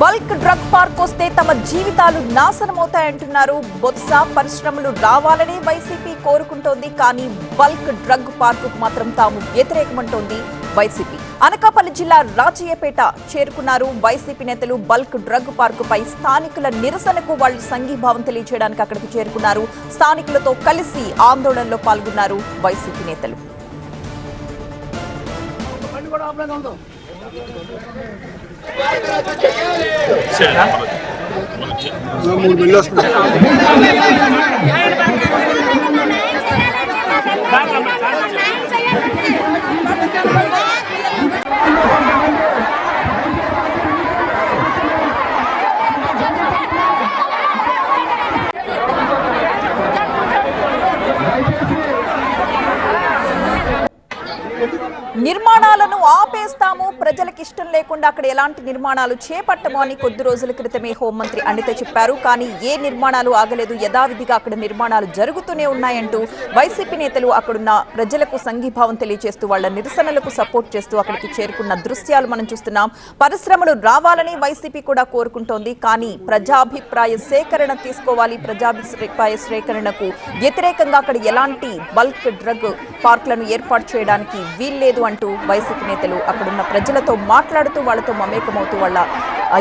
Bulk drug park వస్తే తమ జీవితాలు నాశనమవుతాయంటున్నారు. బొత్స పరిశ్రమలు రావాలని వైసీపీ కోరుకుంటోంది కానీ బల్క్ డ్రగ్ పార్కు మాత్రం తాము వ్యతిరేకమంటోంది వైసీపీ. అనకాపల్లి జిల్లా రాజయ్యపేట చేరుకున్నారు వైసీపీ నేతలు బల్క్ డ్రగ్ పార్కుపై స్థానికుల నిరసనకు వాళ్ళు సంఘీభావం తెలియజేయడానికి అక్కడికి చేరుకున్నారు. స్థానికులతో కలిసి ఆందోళనలో పాల్గొన్నారు వైసీపీ నేతలు. మూడు బిల్లు వస్తుంది నిర్మాణాలను ఆపేస్తాము. ప్రజలకు ఇష్టం లేకుండా అక్కడ ఎలాంటి నిర్మాణాలు చేపట్టము అని కొద్ది రోజుల క్రితమే హోంమంత్రి అనిత చెప్పారు. కానీ ఏ నిర్మాణాలు ఆగలేదు. యథావిధిగా అక్కడ నిర్మాణాలు జరుగుతూనే ఉన్నాయంటూ వైసీపీ నేతలు అక్కడున్న ప్రజలకు సంఘీభావం తెలియజేస్తూ వాళ్ళ నిరసనలకు సపోర్ట్ చేస్తూ అక్కడికి చేరుకున్న దృశ్యాలు మనం చూస్తున్నాం. పరిశ్రమలు రావాలని వైసీపీ కూడా కోరుకుంటోంది. కానీ ప్రజాభిప్రాయ సేకరణ తీసుకోవాలి. ప్రజాభిప్రాయ సేకరణకు వ్యతిరేకంగా అక్కడ ఎలాంటి బల్క్ డ్రగ్ పార్కులను ఏర్పాటు చేయడానికి వీల్లేదు అంటూ వైసీపీ నేతలు అక్కడున్న ప్రజలతో మాట్లాడుతూ వాళ్ళతో మమేకమవుతూ వాళ్ళ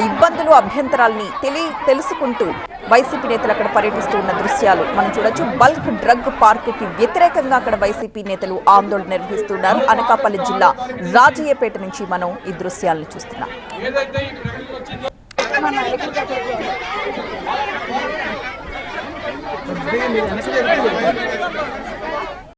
ఇబ్బందులు అభ్యంతరాల్ని తెలి తెలుసుకుంటూ వైసీపీ నేతలు అక్కడ పర్యటిస్తూ ఉన్న దృశ్యాలు మనం చూడొచ్చు. బల్క్ డ్రగ్ పార్కుకి వ్యతిరేకంగా అక్కడ వైసీపీ నేతలు ఆందోళన నిర్వహిస్తున్నారు. అనకాపల్లి జిల్లా రాజయ్యపేట నుంచి మనం ఈ దృశ్యాలను చూస్తున్నాం.